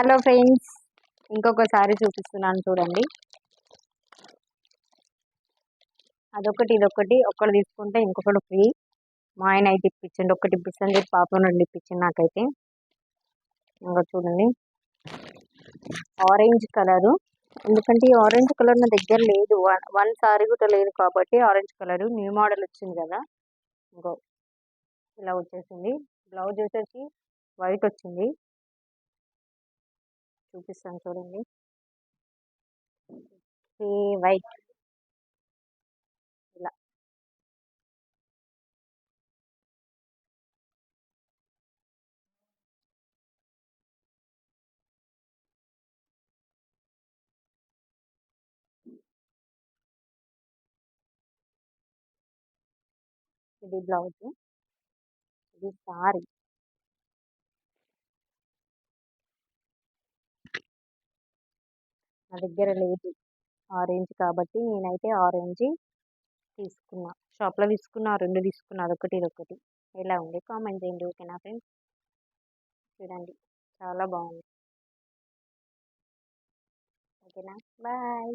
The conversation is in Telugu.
హలో ఫ్రెండ్స్ ఇంకొకసారి చూపిస్తున్నాను చూడండి. అదొకటి ఇదొకటి ఒకటి తీసుకుంటే ఇంకొకటి ఫ్రీ. మా ఆయన అయితే ఇప్పించండి ఒకటి ఇప్పించండి చెప్పి పాప నుండి ఇప్పించండి నాకైతే. ఇంకా చూడండి. ఆరెంజ్ కలరు ఎందుకంటే ఈ ఆరెంజ్ కలర్ నా దగ్గర లేదు. వన్ వన్ సారీ కూడా లేదు కాబట్టి ఆరెంజ్ కలర్ న్యూ మోడల్ వచ్చింది కదా. ఇంకో ఇలా వచ్చేసింది. బ్లౌజ్ వచ్చేసి వైట్ వచ్చింది. చూపిస్తాను చూడండి. వైట్. ఇలా. ఇది బ్లౌజ్. ఇది సారీ. నా దగ్గర లేదు. ఆరెంజ్ కాబట్టి నేనైతే ఆరెంజ్ తీసుకున్నా. షాప్లో తీసుకున్నా రెండు తీసుకున్నా అదొకటి ఇదొకటి. ఎలా ఉంది? కామెంట్ చేయండి ఓకేనా ఫ్రెండ్స్? చూడండి చాలా బాగుంది. ఓకేనా? బాయ్.